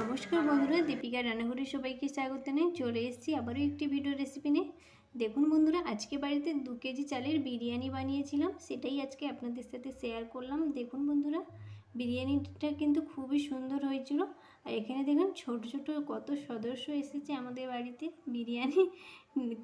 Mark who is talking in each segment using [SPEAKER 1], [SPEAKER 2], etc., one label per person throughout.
[SPEAKER 1] নমস্কার বন্ধুরা দীপিকা রান্নাঘরে সবাইকে স্বাগত জানাই। চলে এসেছি আবারও একটি ভিডিও রেসিপি নিয়ে। দেখুন বন্ধুরা, আজকে বাড়িতে দু কেজি চালের বিরিয়ানি বানিয়েছিলাম, সেটাই আজকে আপনাদের সাথে শেয়ার করলাম। দেখুন বন্ধুরা, বিরিয়ানিটা কিন্তু খুবই সুন্দর হয়েছিল। আর এখানে দেখুন, ছোট ছোট কত সদস্য এসেছে আমাদের বাড়িতে বিরিয়ানি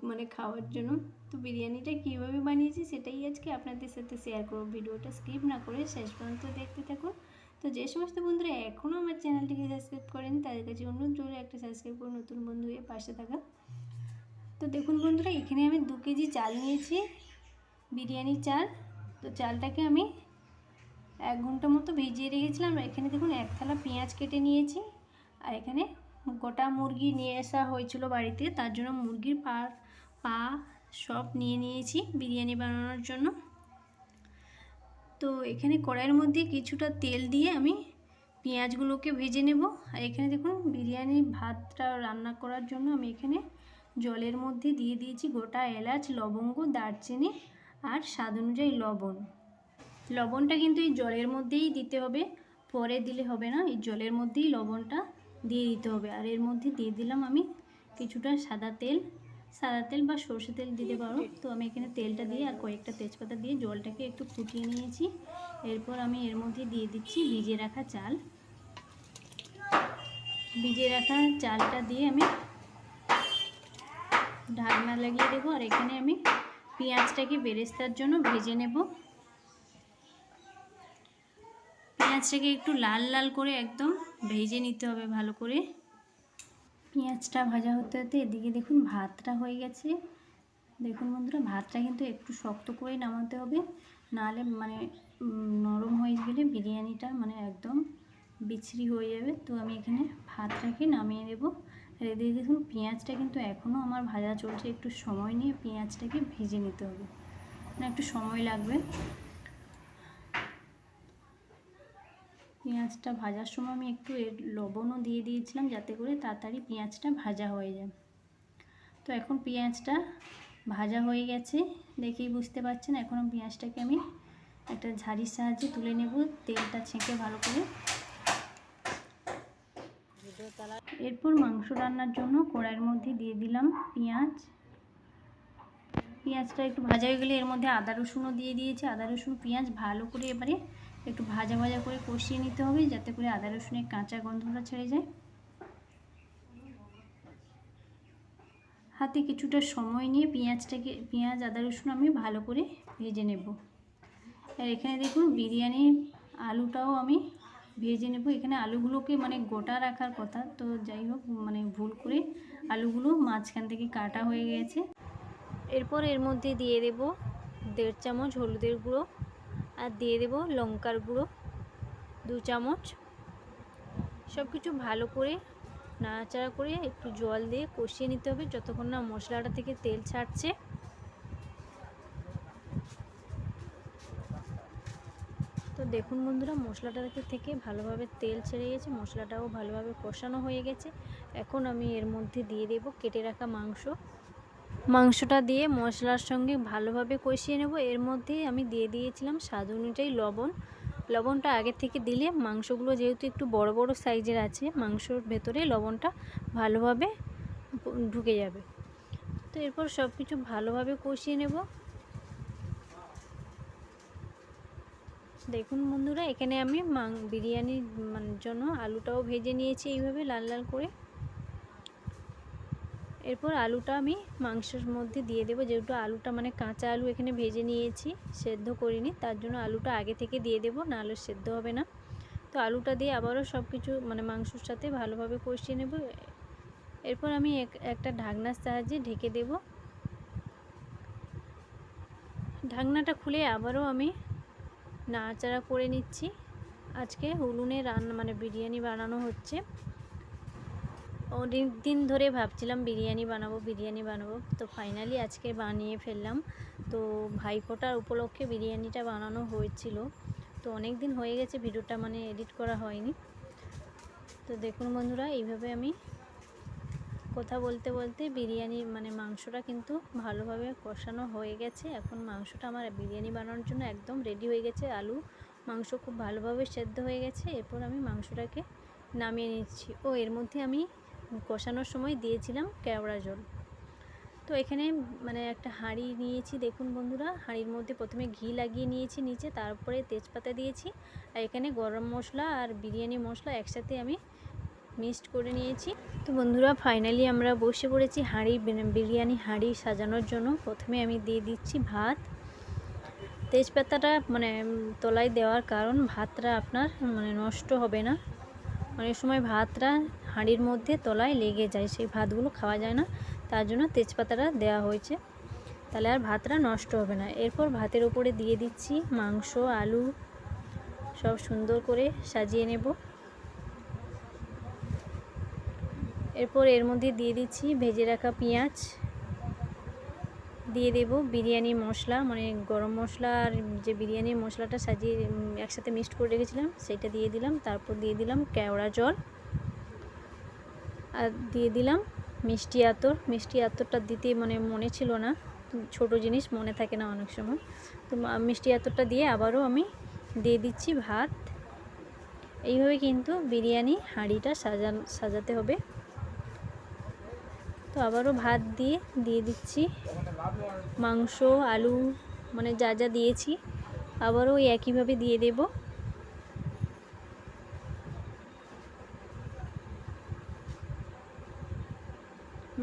[SPEAKER 1] মানে খাওয়ার জন্য। তো বিরিয়ানিটা কীভাবে বানিয়েছি, সেটাই আজকে আপনাদের সাথে শেয়ার করব। ভিডিওটা স্কিপ না করে শেষ পর্যন্ত দেখতে থাকুন। তো যে সমস্ত বন্ধুরা এখনও আমার চ্যানেলটিকে সাবস্ক্রাইব করেন, তাদের কাছে অনুরোধ রইল একটা সাবস্ক্রাইব করে নতুন বন্ধু হয়ে পাশে থাকা। তো দেখুন বন্ধুরা, এখানে আমি দু কেজি চাল নিয়েছি, বিরিয়ানি চাল। তো চালটাকে আমি এক ঘণ্টা মতো ভিজিয়ে রেখেছিলাম। এখানে দেখুন, এক থালা পেঁয়াজ কেটে নিয়েছি। আর এখানে গোটা মুরগি নিয়ে আসা হয়েছিল বাড়িতে তার জন্য মুরগির পা পা সব নিয়ে নিয়েছি বিরিয়ানি বানানোর জন্য। তো এখানে কড়াইয়ের মধ্যে কিছুটা তেল দিয়ে আমি পেঁয়াজগুলোকে ভেজে নেব। আর এখানে দেখুন, বিরিয়ানি ভাতটা রান্না করার জন্য আমি এখানে জলের মধ্যে দিয়ে দিয়েছি গোটা এলাচ, লবঙ্গ, দারচিনি আর স্বাদ অনুযায়ী লবণ। লবণটা কিন্তু এই জলের মধ্যেই দিতে হবে, পরে দিলে হবে না। এই জলের মধ্যেই লবণটা দিয়ে দিতে হবে। আর এর মধ্যে দিয়ে দিলাম আমি কিছুটা সাদা তেল। সাদা তেল বা সর্ষে তেল দিতে পারো। তো আমি এখানে তেলটা দিয়ে আর কয়েকটা তেজপাতা দিয়ে জলটাকে একটু ফুটিয়ে নিয়েছি। এরপর আমি এর মধ্যে দিয়ে দিচ্ছি ভিজে রাখা চাল। ভিজে রাখা চালটা দিয়ে আমি ঢাকনা লাগিয়ে দেবো আর এখানে আমি পেঁয়াজটাকে বেরেস্তার জন্য ভেজে নেব। পেঁয়াজটাকে একটু লাল লাল করে একদম ভেজে নিতে হবে ভালো করে। পেঁয়াজটা ভাজা হতে হতে এদিকে দেখুন ভাতটা হয়ে গেছে। দেখুন বন্ধুরা, ভাতটা কিন্তু একটু শক্ত করেই নামাতে হবে। নাহলে মানে নরম হয়ে গেলে বিরিয়ানিটা মানে একদম বিচ্ছিরি হয়ে যাবে। তো আমি এখানে ভাতটাকে নামিয়ে দেবো আর এদিকে দেখুন পেঁয়াজটা কিন্তু এখনও আমার ভাজা চলছে। একটু সময় নিয়ে পেঁয়াজটাকে ভেজে নিতে হবে। মানে একটু সময় লাগবে। পেঁয়াজটা ভাজার সময় আমি একটু এর লবণও দিয়ে দিয়েছিলাম যাতে করে তাড়াতাড়ি পেঁয়াজটা ভাজা হয়ে যায়। তো এখন পেঁয়াজটা ভাজা হয়ে গেছে, দেখেই বুঝতে পারছেন। এখন পেঁয়াজটাকে আমি একটা ঝাড়ির সাহায্যে তুলে নেব, তেলটা ছেঁকে ভালো করে। এরপর মাংস রান্নার জন্য কড়াইয়ের মধ্যে দিয়ে দিলাম পেঁয়াজ। পেঁয়াজটা একটু ভাজা হয়ে গেলে এর মধ্যে আদা রসুনও দিয়ে দিয়েছি। আদা রসুন, পেঁয়াজ ভালো করে এবারে একটু ভাজা ভাজা করে কষিয়ে নিতে হবে, যাতে করে আদা রসুনের কাঁচা গন্ধটা ছেড়ে যায়। হাতে কিছুটা সময় নিয়ে পেঁয়াজটাকে, পেঁয়াজ, আদা রসুন আমি ভালো করে ভেজে নেব। আর এখানে দেখুন বিরিয়ানির আলুটাও আমি ভেজে নেব। এখানে আলুগুলোকে মানে গোটা রাখার কথা, তো যাই হোক মানে ভুল করে আলুগুলো মাঝখান থেকে কাটা হয়ে গেছে। এরপর এর মধ্যে দিয়ে দেব দেড় চামচ হলুদের গুঁড়ো আর দিয়ে দেব লঙ্কার গুঁড়ো, দু চামচ। সব কিছু ভালো করে নাড়াচাড়া করে একটু জল দিয়ে কষিয়ে নিতে হবে যতক্ষণ না মশলাটা থেকে তেল ছাড়ছে। তো দেখুন বন্ধুরা, মশলাটা থেকে ভালোভাবে তেল ছেড়ে গেছে, মশলাটাও ভালোভাবে কষানো হয়ে গেছে। এখন আমি এর মধ্যে দিয়ে দেব কেটে রাখা মাংস। মাংসটা দিয়ে মশলার সঙ্গে ভালোভাবে কষিয়ে নেব। এর মধ্যে আমি দিয়ে দিয়েছিলাম স্বাদ অনুযায়ী লবণ। লবণটা আগে থেকে দিলে মাংসগুলো যেহেতু একটু বড় বড় সাইজের আছে, মাংসর ভেতরে লবণটা ভালোভাবে ঢুকে যাবে। তো এরপর সব কিছু ভালোভাবে কষিয়ে নেব। দেখুন বন্ধুরা, এখানে আমি বিরিয়ানির জন্য আলুটাও ভেজে নিয়েছি এইভাবে লাল লাল করে। এরপর আলুটা আমি মাংসের মধ্যে দিয়ে দেবো। যেহেতু আলুটা মানে কাঁচা আলু এখানে ভেজে নিয়েছি, সেদ্ধ করিনি, তার জন্য আলুটা আগে থেকে দিয়ে দেবো না আলু সেদ্ধ হবে না। তো আলুটা দিয়ে আবারও সব কিছু মানে মাংসর সাথে ভালোভাবে কষিয়ে নেব। এরপর আমি একটা ঢাকনার সাহায্যে ঢেকে দেব। ঢাকনাটা খুলে আবারও আমি নাড়াচাড়া করে নিচ্ছি। আজকে উলুনে রান্না মানে বিরিয়ানি বানানো হচ্ছে। অনেক দিন ধরে ভাবছিলাম বিরিয়ানি বানাবো বিরিয়ানি বানাবো। তো ফাইনালি আজকে বানিয়ে ফেললাম। তো ভাইফোঁটার উপলক্ষে বিরিয়ানিটা বানানো হয়েছিল। তো অনেক দিন হয়ে গেছে ভিডিওটা মানে এডিট করা হয়নি। তো দেখুন বন্ধুরা, এইভাবে আমি কথা বলতে বলতে বিরিয়ানি মানে মাংসটা কিন্তু ভালোভাবে কষানো হয়ে গেছে। এখন মাংসটা আমার বিরিয়ানি বানানোর জন্য একদম রেডি হয়ে গেছে। আলু মাংস খুব ভালোভাবে সেদ্ধ হয়ে গেছে। এরপর আমি মাংসটাকে নামিয়ে নিচ্ছি। ও, এর মধ্যে আমি কষানোর সময় দিয়েছিলাম কেওড়া জল। তো এখানে মানে একটা হাঁড়ি নিয়েছি, দেখুন বন্ধুরা, হাঁড়ির মধ্যে প্রথমে ঘি লাগিয়ে নিয়েছি নিচে, তারপরে তেজপাতা দিয়েছি, আর এখানে গরম মশলা আর বিরিয়ানি মশলা একসাথে আমি মিক্সড করে নিয়েছি। তো বন্ধুরা, ফাইনালি আমরা বসে পড়েছি হাঁড়ি বিরিয়ানি হাঁড়ি সাজানোর জন্য। প্রথমে আমি দিয়ে দিচ্ছি ভাত। তেজপাতাটা মানে তলায় দেওয়ার কারণ ভাতটা আপনার মানে নষ্ট হবে না। অনেক সময় ভাতটা হাঁড়ির মধ্যে তলায় লেগে যায়, সেই ভাতগুলো খাওয়া যায় না। তার জন্য তেজপাতাটা দেওয়া হয়েছে। তাহলে আর ভাতটা নষ্ট হবে না। এরপর ভাতের উপরে দিয়ে দিচ্ছি মাংস, আলু, সব সুন্দর করে সাজিয়ে নেব। এরপর এর মধ্যে দিয়ে দিচ্ছি ভেজে রাখা পেঁয়াজ। দিয়ে দেব বিরিয়ানি মশলা মানে গরম মশলা আর যে বিরিয়ানির মশলাটা সাজিয়ে একসাথে মিক্সড করে রেখেছিলাম, সেটা দিয়ে দিলাম। তারপর দিয়ে দিলাম কেওড়া জল। আর দিয়ে দিলাম মিষ্টি আতর। মিষ্টি আতরটা দিতে মানে মনে ছিল না, ছোট জিনিস, মনে থাকে না অনেক সময়। তো মিষ্টি আতরটা দিয়ে আবারও আমি দিয়ে দিচ্ছি ভাত। এইভাবে কিন্তু বিরিয়ানি হাঁড়িটা সাজান, সাজাতে হবে। তো আবারও ভাত দিয়ে দিয়ে দিচ্ছি। মাংস, আলু মানে যা যা দিয়েছি, আবারও ওই একইভাবে দিয়ে দেব।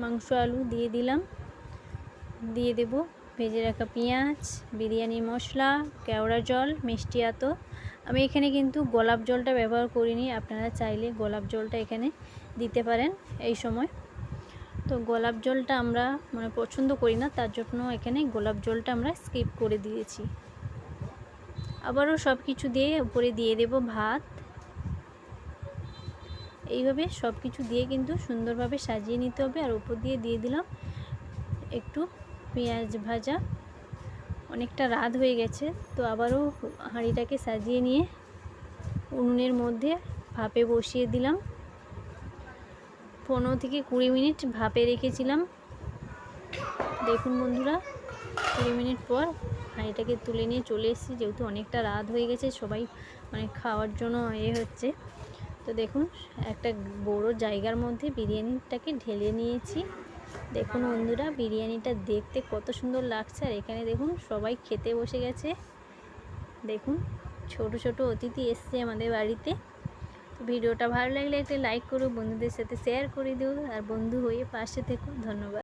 [SPEAKER 1] মাংস, আলু দিয়ে দিলাম। দিয়ে দেব ভেজে রাখা পেঁয়াজ, বিরিয়ানি মশলা কেওড়া জল, মিষ্টি আতো আমি এখানে কিন্তু গোলাপ জলটা ব্যবহার করিনি, আপনারা চাইলে গোলাপ জলটা এখানে দিতে পারেন এই সময়। তো গোলাপ জলটা আমরা মানে পছন্দ করি না, তার জন্য এখানে গোলাপ জলটা আমরা স্কিপ করে দিয়েছি। আবারও সব কিছু দিয়ে উপরে দিয়ে দেব ভাত। এইভাবে সব কিছু দিয়ে কিন্তু সুন্দরভাবে সাজিয়ে নিতে হবে, আর উপর দিয়ে দিয়ে দিলাম একটু পেঁয়াজ ভাজা। অনেকটা রাত হয়ে গেছে, তো আবারও হাঁড়িটাকে সাজিয়ে নিয়ে উনুনের মধ্যে ভাপে বসিয়ে দিলাম। পনেরো থেকে কুড়ি মিনিট ভাপে রেখেছিলাম। দেখুন বন্ধুরা, কুড়ি মিনিট পর হাঁড়িটাকে তুলে নিয়ে চলে এসেছি। যেহেতু অনেকটা রাত হয়ে গেছে, সবাই মানে খাওয়ার জন্য এ হচ্ছে। তো দেখুন, একটা বড় জায়গার মধ্যে বিরিয়ানিটাকে ঢেলে নিয়েছি। দেখুন বন্ধুরা, বিরিয়ানিটা দেখতে কত সুন্দর লাগছে। আর এখানে দেখুন, সবাই খেতে বসে গেছে। দেখুন, ছোট ছোট অতিথি এসছে আমাদের বাড়িতে। ভিডিওটা ভালো লাগলে একটা লাইক করো, বন্ধুদের সাথে শেয়ার করে দিও, আর বন্ধু হয়ে পাশে থেকো। ধন্যবাদ।